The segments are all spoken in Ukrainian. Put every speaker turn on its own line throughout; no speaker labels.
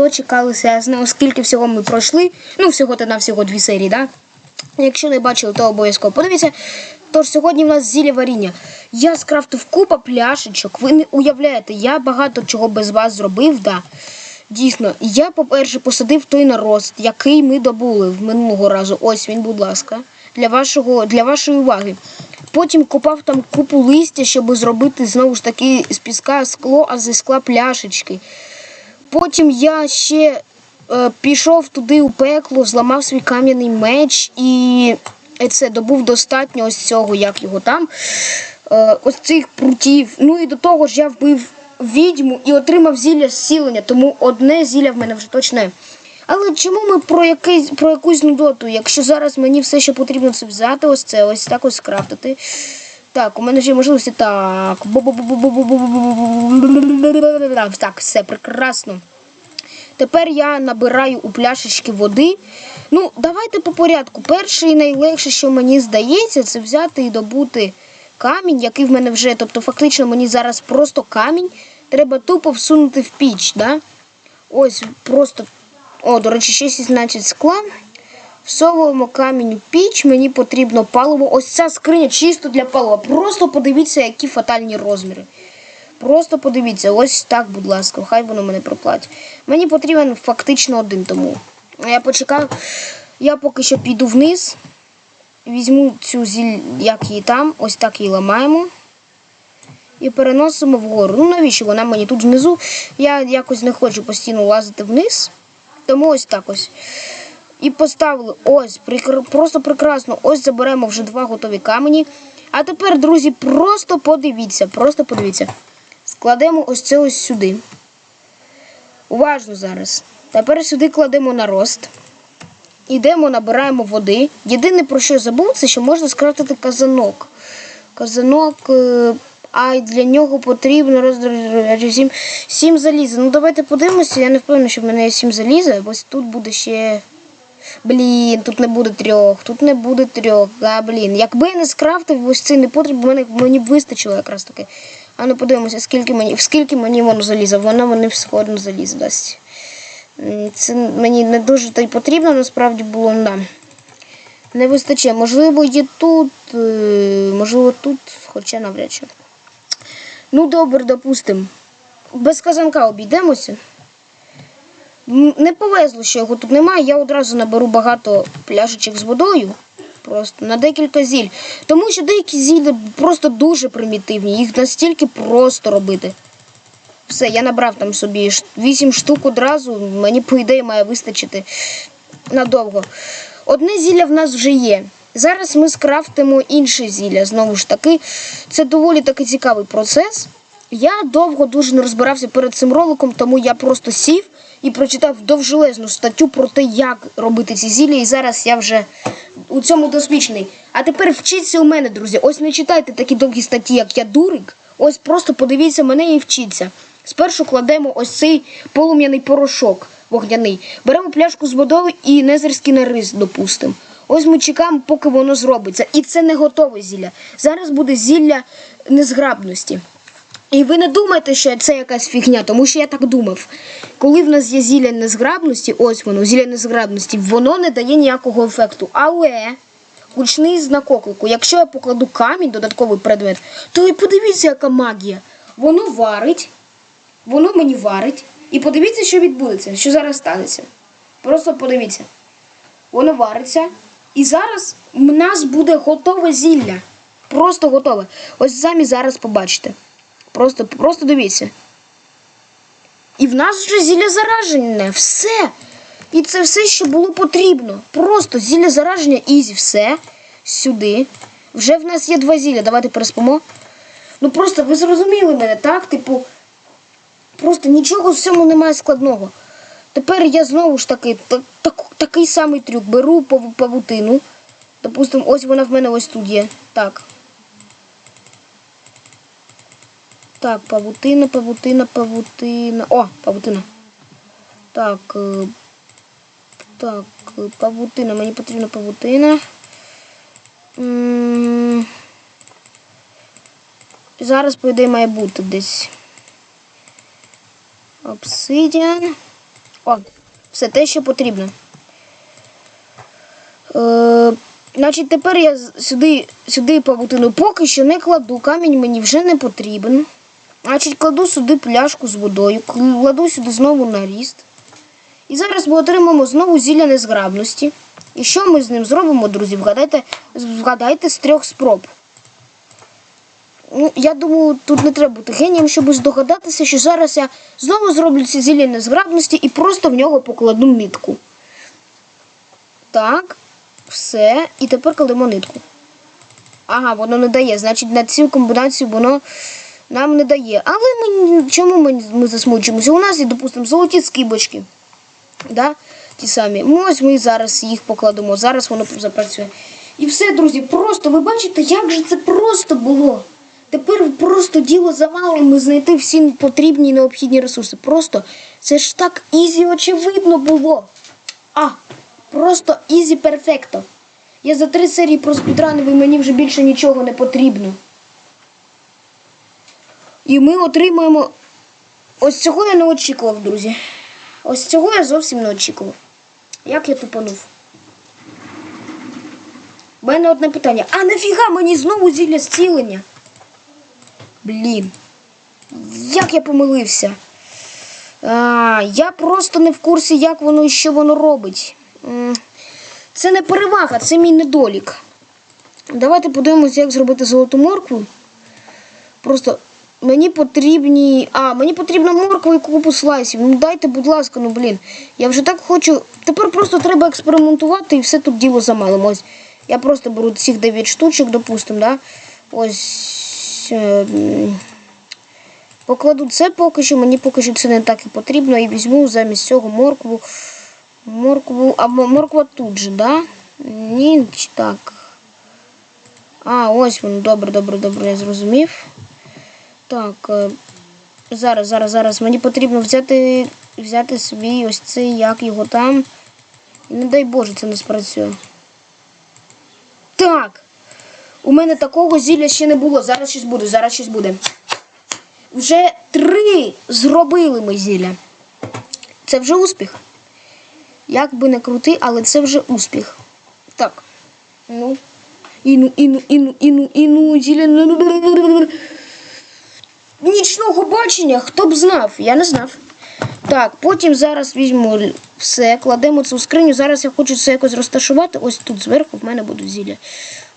дочекалися. Я знаю, скільки всього ми пройшли. Ну, всього та на всього дві серії, да? Якщо не бачили, то обов'язково подивіться. Тож сьогодні в нас зілля варіння. Я скрафтив купа пляшечок. Ви не уявляєте, я багато чого без вас зробив, да. Дійсно, я, по-перше, посадив той нарост, який ми добули в минулого разу. Ось він, будь ласка, для, вашого, для вашої уваги. Потім копав там купу листя, щоб зробити знову ж таки з піска скло, а зі скла пляшечки. Потім я ще е, пішов туди у пекло, зламав свій кам'яний меч і це добув достатньо ось цього, як його там, е, ось цих прутів. Ну і до того ж я вбив відьму і отримав зілля зцілення, тому одне зілля в мене вже точно. є. Але чому ми про якийсь про якусь нудоту, якщо зараз мені все, що потрібно, це взяти, ось це, ось так ось скрафтити. Так, у мене вже є можливості так. Так, все прекрасно. Тепер я набираю у пляшечки води. Ну, давайте по порядку. Перше і найлегше, що мені здається, це взяти і добути камінь, який в мене вже, тобто фактично мені зараз просто камінь. Треба тупо всунути в піч. Да? Ось просто. О, до речі, ще 16 скла. Всовуємо камінь у піч, мені потрібно паливо. Ось ця скриня чисто для палива. Просто подивіться, які фатальні розміри. Просто подивіться, ось так, будь ласка, хай воно мене проплатить. Мені потрібен фактично один тому. Я почекаю. Я поки що піду вниз. Візьму цю зіль, як її там, ось так її ламаємо. І переносимо вгору. Ну навіщо вона мені тут внизу? Я якось не хочу постійно лазити вниз. Тому ось так ось. І поставили ось, прикр- просто прекрасно. Ось заберемо вже два готові камені. А тепер, друзі, просто подивіться, просто подивіться. Складемо ось це ось сюди. Уважно зараз. Тепер сюди кладемо нарост. Ідемо, набираємо води. Єдине, про що забув, це що можна скрафтити казанок. Казанок, е, а для нього потрібно роз... сім, сім заліза. Ну давайте подивимося. Я не впевнена, що в мене є сім заліза, бо тут буде ще. Блін, тут не буде трьох, тут не буде трьох. А, блін. Якби я не скрафтив ось цей непотріб, мене, мені б вистачило якраз таки. А ну подивимося, скільки мені, скільки мені воно заліза. Воно мені всходно залізо дасть. Це мені не дуже та й потрібно, насправді було да. Не вистачає. Можливо, є тут, е, можливо, тут, хоча навряд чи. Ну, добре, допустимо. Без казанка обійдемося. Не повезло, що його тут немає. Я одразу наберу багато пляшечок з водою. Просто на декілька зіль. Тому що деякі зілля просто дуже примітивні. Їх настільки просто робити. Все, я набрав там собі 8 штук одразу. Мені, по ідеї, має вистачити надовго. Одне зілля в нас вже є. Зараз ми скрафтимо інше зілля. Знову ж таки, це доволі таки цікавий процес. Я довго дуже не розбирався перед цим роликом, тому я просто сів і прочитав довжелезну статтю про те, як робити ці зілля. І зараз я вже у цьому досвідчений. А тепер вчіться у мене, друзі. Ось не читайте такі довгі статті, як я дурик. Ось просто подивіться мене і вчіться. Спершу кладемо ось цей полум'яний порошок вогняний. Беремо пляшку з водою і незерський нарис допустимо. Ось ми чекаємо, поки воно зробиться. І це не готове зілля. Зараз буде зілля незграбності. І ви не думайте, що це якась фігня, тому що я так думав. Коли в нас є зілля незграбності, ось воно, зілля незграбності, воно не дає ніякого ефекту. Але гучний знак оклику. Якщо я покладу камінь, додатковий предмет, то і подивіться, яка магія. Воно варить, воно мені варить. І подивіться, що відбудеться, що зараз станеться. Просто подивіться. Воно вариться. І зараз в нас буде готове зілля. Просто готове. Ось самі зараз побачите. Просто, просто дивіться. І в нас вже зілля заражене. Все. І це все, що було потрібно. Просто зілля зараження ізі. Все. Сюди. Вже в нас є два зілля. Давайте переспимо. Ну просто ви зрозуміли мене, так? Типу, просто нічого в цьому немає складного. Тепер я знову ж таки так, так, такий самий трюк. Беру паву- павутину. Допустимо, ось вона в мене ось тут є. Так. Так, павутина, павутина, павутина. О, павутина. Так. е, Так, е, павутина. Мені потрібна павутина. Зараз, по ідеї, має бути десь. Обсидіан. О, все те, що потрібно. Е, значить, тепер я сюди, сюди павутину поки що не кладу. Камінь мені вже не потрібен. Значить, кладу сюди пляшку з водою, кладу сюди знову наріст. І зараз ми отримаємо знову зілля незграбності. І що ми з ним зробимо, друзі? Вгадайте, вгадайте з трьох спроб. Ну, я думаю, тут не треба бути генієм, щоб здогадатися, що зараз я знову зроблю ці зілля незграбності і просто в нього покладу мітку. Так, все. І тепер кладемо нитку. Ага, воно не дає. Значить, на цю комбінацію воно нам не дає. Але ми чому ми, ми засмучуємося? У нас є, допустимо, золоті скибочки. Да? Ті самі. Ну, Ось ми зараз їх покладемо. Зараз воно запрацює. І все, друзі, просто ви бачите, як же це просто було. Тепер просто діло за малим знайти всі потрібні і необхідні ресурси. Просто це ж так ізі очевидно було. А, просто ізі перфекто. Я за три серії проспідранив і мені вже більше нічого не потрібно. І ми отримаємо. Ось цього я не очікував, друзі. Ось цього я зовсім не очікував. Як я тупанув? У мене одне питання. А нафіга мені знову зілля зцілення? Блін. Як я помилився? А, я просто не в курсі, як воно і що воно робить. Це не перевага, це мій недолік. Давайте подивимося, як зробити золоту моркву. Просто мені потрібні. А, мені потрібна морква і купу слайсів. Ну дайте, будь ласка, ну блін. Я вже так хочу. Тепер просто треба експериментувати і все тут діло замалимо. Ось я просто беру цих 9 штучок, допустимо, да? Ось. е, Покладу це поки що, мені поки що це не так і потрібно. І візьму замість цього моркву. Моркву. А морква тут же, да? Ні, так. А, ось воно. Добре, добре, добре, я зрозумів. Так. е, Зараз, зараз, зараз. Мені потрібно взяти, взяти свій ось цей, як його там. Не дай Боже, це не спрацює. Так. У мене такого зілля ще не було. Зараз щось буде, зараз щось буде. Вже три зробили ми зілля. Це вже успіх. Як би не крути, але це вже успіх. Так. Ну. Іну, іну, іну, іну, іну, зілля. Нічного бачення, хто б знав, я не знав. Так, потім зараз візьму все, кладемо це в скриню. Зараз я хочу це якось розташувати. Ось тут зверху в мене будуть зілля.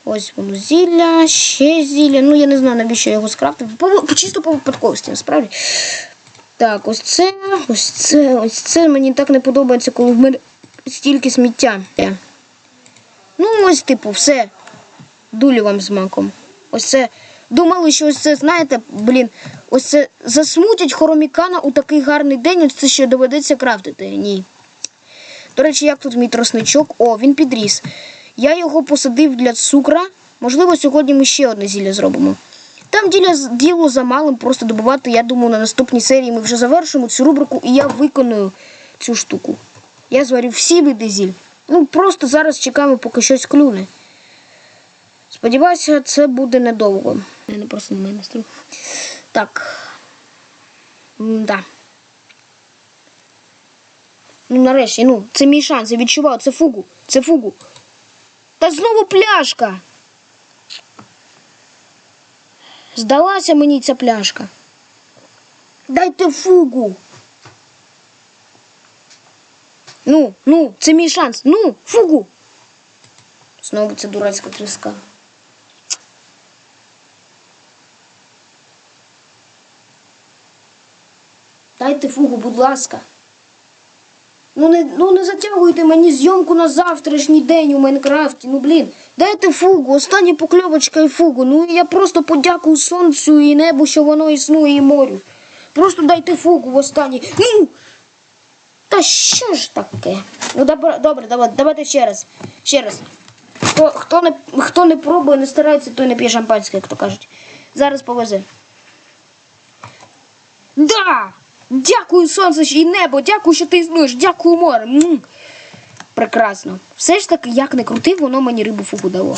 Ось воно зілля, ще зілля. Ну я не знаю, навіщо я його скрафтив. По, чисто по випадковості, насправді. Так, ось це, ось це, ось це. Мені так не подобається, коли в мене стільки сміття. Ну, ось, типу, все. Дулі вам з маком. Ось це. Думали, що ось це, знаєте, блін, ось це засмутять хоромікана у такий гарний день, ось це ще доведеться крафтити. Ні. До речі, як тут мій тросничок? О, він підріс. Я його посадив для цукра. Можливо, сьогодні ми ще одне зілля зробимо. Там діля, діло за малим просто добувати. Я думаю, на наступній серії ми вже завершимо цю рубрику, і я виконую цю штуку. Я зварю всі види зіль. Ну, просто зараз чекаємо, поки щось клюне. Сподіваюся, це буде недовго. Я не просто на мене настрою. Так. Да. Ну, нарешті, ну, це мій шанс, я відчуваю, це фугу. Це фугу. Та знову пляшка. Здалася мені ця пляшка. Дайте фугу. Ну, ну, це мій шанс. Ну, фугу. Знову ця дурацька тріска. Дайте фугу, будь ласка. Ну не, ну не затягуйте мені зйомку на завтрашній день у Майнкрафті. Ну блін, дайте фугу, остання покльовочка і фугу. Ну я просто подякую сонцю і небу, що воно існує і морю. Просто дайте фугу в останній. Ну! Та що ж таке? Ну добре, добре, давайте, давайте ще раз. Ще раз. Хто, хто, не, хто не пробує, не старається, той не п'є шампанське, як то кажуть. Зараз повезе. Да! Дякую, сонце і небо, дякую, що ти існуєш, дякую море. М. Прекрасно. Все ж таки, як не крутив, воно мені рибу фугу дало.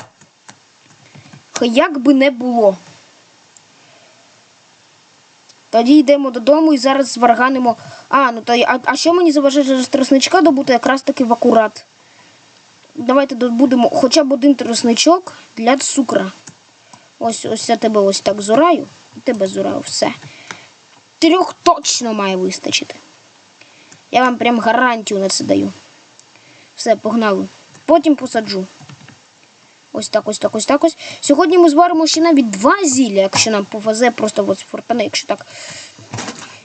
Хай як би не було. Тоді йдемо додому і зараз зварганимо. А, ну й- а, а що мені заважає з тросничка добути якраз таки в акурат. Давайте добудемо хоча б один тросничок для цукра. Ось ось я тебе ось так зораю, і тебе зораю, все. Трьох точно має вистачити. Я вам прям гарантію на це даю. Все, погнали. Потім посаджу. Ось так, ось так, ось так ось. Сьогодні ми зваримо ще навіть два зілля, якщо нам повезе просто ось фортане, якщо так.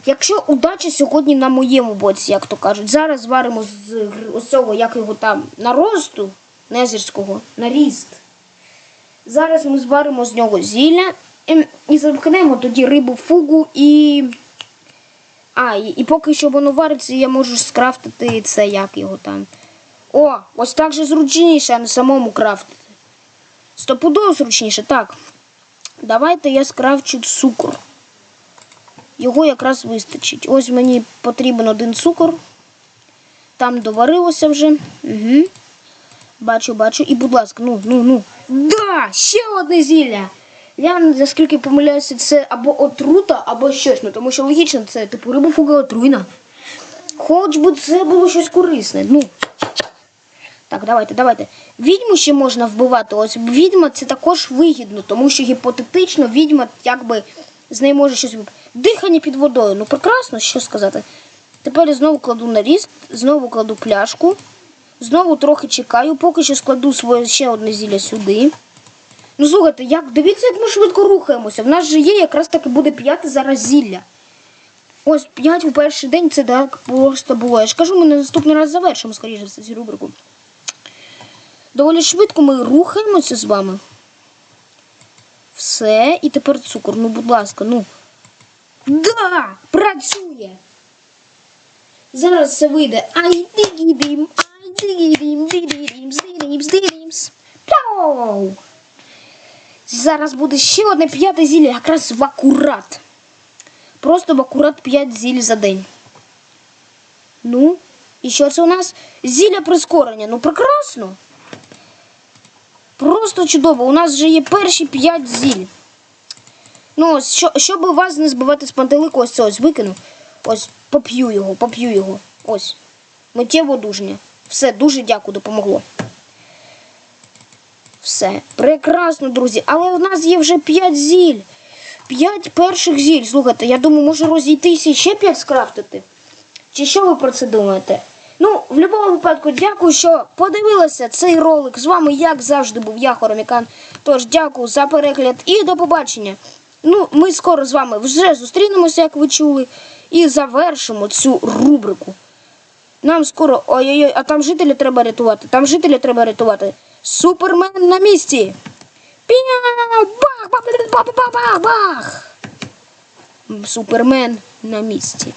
Якщо удача сьогодні на моєму боці, як то кажуть, зараз зваримо з ось цього, як його там, наросту незірського, наріст. Зараз ми зваримо з нього зілля ем, і замкнемо тоді рибу фугу і. А, і, і поки що воно вариться, я можу скрафтити це, як його там. О, ось так же зручніше, а не самому крафтити. Стопудово зручніше, так. Давайте я скрафчу цукор. Його якраз вистачить. Ось мені потрібен один цукор. Там доварилося вже. Угу. Бачу, бачу. І, будь ласка, ну, ну, ну. Да! Ще одне зілля! Я наскільки помиляюся, це або отрута, або щось. Ну, тому що логічно, це типу рибофуга отруйна. Хоч би це було щось корисне. Ну. Так, давайте, давайте. Відьму ще можна вбивати. Ось відьма це також вигідно, тому що гіпотетично відьма якби з неї може щось виб- Дихання під водою. Ну прекрасно, що сказати. Тепер я знову кладу на ріст, знову кладу пляшку, знову трохи чекаю, поки що складу своє ще одне зілля сюди. Ну слухайте, як дивіться, як ми швидко рухаємося. В нас же є якраз таки буде п'яте зараз зілля. Ось п'ять у перший день це так просто було. Я ж кажу, ми на наступний раз завершимо, скоріше за цю рубрику. Доволі швидко ми рухаємося з вами. Все, і тепер цукор. Ну, будь ласка, ну. Да! Працює! Зараз це вийде. Ай дигідім, ай дигідім, дигідім, здирім, здирімс. Пляу! Зараз буде ще одне п'яте зілля, якраз в акурат. Просто в акурат 5 зіль за день. Ну, і що це у нас? Зілля прискорення. Ну, прекрасно. Просто чудово. У нас вже є перші 5 зіль. Ну, ось, що, щоб вас не збивати з пантелику, ось це ось викину. Ось, поп'ю його, поп'ю його. Ось. Миттєво одужання. Все, дуже дякую, допомогло. Все, прекрасно, друзі. Але у нас є вже 5 зіль. 5 перших зіль. Слухайте, я думаю, може розійтися і ще 5 скрафтити. Чи що ви про це думаєте? Ну, в будь-якому випадку, дякую, що подивилися цей ролик. З вами, як завжди, був я, Хоромікан. Тож дякую за перегляд і до побачення. Ну, ми скоро з вами вже зустрінемося, як ви чули, і завершимо цю рубрику. Нам скоро. Ой-ой-ой, а там жителі треба рятувати. Там жителі треба рятувати. Супермен на місці. Бах! Бах! Бах! Бах! Бах! Бах! Супермен на місці.